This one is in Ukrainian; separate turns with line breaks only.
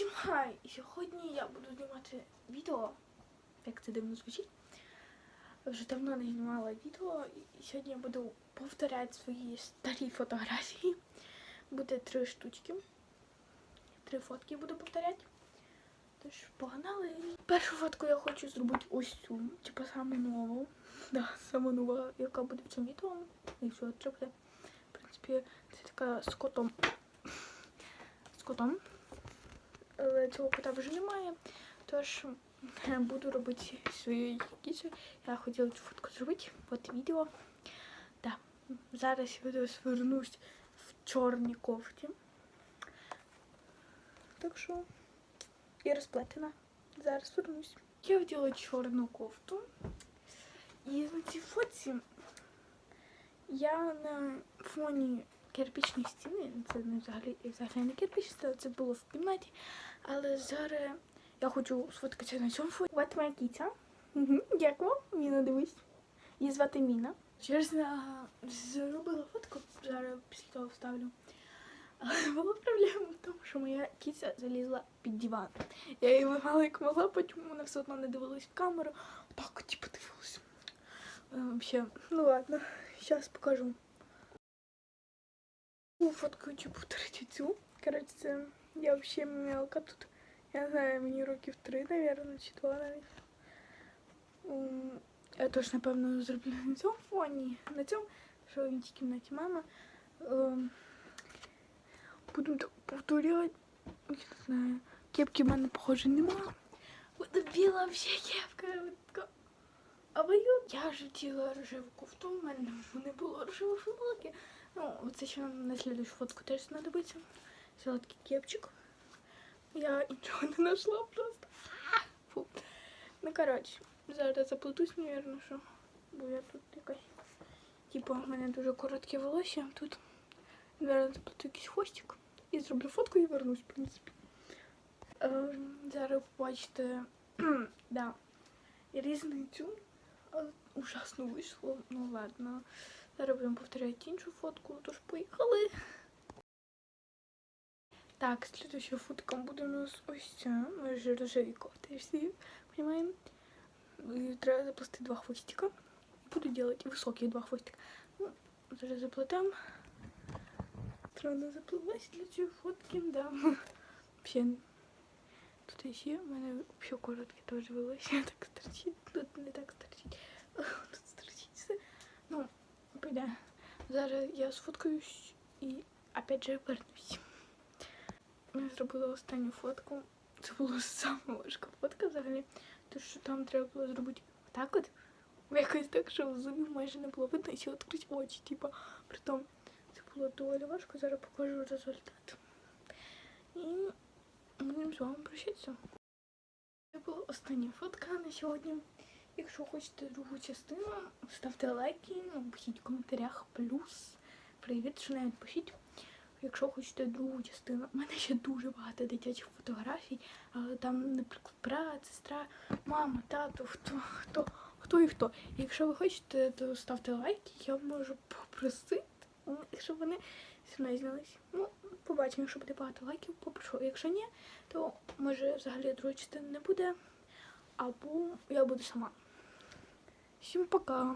Всім хай! І Сьогодні я буду знімати відео. Як це дивно звучить. Вже давно не знімала відео, і сьогодні я буду повторяти свої старі фотографії. Буде три штучки. Три фотки буду повторяти. Тож погнали. Першу фотку я хочу зробити ось цю, типу саму нову. Да, сама нова, яка буде в цьому відео. Якщо це буде. В принципі, це така з котом. З котом. Але цього кота вже немає. Тож буду робити свою кіцю. Я хотіла цю фотку зробити. От відео. Да. Зараз я свернусь в чорній кофті. Так що і розплетена. Зараз вернусь. Я вділа чорну кофту. І на цій фотці я на фоні кирпічної стіни, це не взагалі, взагалі не кирпіч, це, це було в кімнаті. Але зараз я хочу сфоткатися на цьому фоні. От моя. Угу. Дякую, Міна, дивись. Її звати Міна. Через я зробила фотку, зараз після того вставлю. Але була проблема в тому, що моя кіця залізла під диван. Я її вимагала як могла, потім вона все одно не дивилась в камеру. Так, типу, дивилась. Вообще, ну ладно, зараз покажу. Хочу повторити цю. Це я взагалі мелка тут. Я знаю, мені років три, наверное, чи два навіть. Я теж, напевно, зроблю на цьому фоні. На цьому, що в іншій кімнаті мама. Буду так повторяти. Я не знаю. Кепки в мене, похоже, нема. От біла взагалі кепка. А ви я ж хотіла рожеву кофту, в мене не було рожевої футболки. Ну, це ще на слідущу фотку теж знадобиться. Солодкий кепчик. Я нічого не знайшла просто. Фу. Ну, коротше, зараз заплетусь, мабуть, що. Бо я тут якась. Типу, в мене дуже коротке волосся. Тут зараз заплету якийсь хвостик. І зроблю фотку і вернусь, в принципі. Ем, зараз побачите, да, різницю. Ужасно вийшло. Ну ладно. Зараз будемо повторяти іншу фотку, тож поїхали. Так, слідуща фотка буде у нас ось ця. Ми вже рожеві кофти всі? І треба заплести два хвостика. Буду делать високі два хвостика. Ну, зараз заплетем. Трудно заплелась для цієї фотки, да. Вообще, тут ще в мене вообще коротке теж волосся так стерчить. Тут не так стерчить. Піде. Зараз я сфоткаюсь і опять же вернусь. Я зробила останню фотку. Це була сама важка фотка взагалі. Тому що там треба було зробити так от. Якось так, що в зубів майже не було видно, і ще відкрити очі. Типа, притом це було доволі важко. Зараз покажу результат. І будемо з вами прощатися. Це була остання фотка на сьогодні. Якщо хочете другу частину, ставте лайки, ну, пишіть в коментарях плюс. Привіт, що навіть пишіть. Якщо хочете другу частину, у мене ще дуже багато дитячих фотографій, але там, наприклад, брат, сестра, мама, тато, хто, хто, хто і хто. Якщо ви хочете, то ставте лайки, я можу попросити, щоб вони зі мною знялись. Ну, побачимо, якщо буде багато лайків, попрошу. Якщо ні, то може взагалі другої частини не буде, або я буду сама. Всім пока!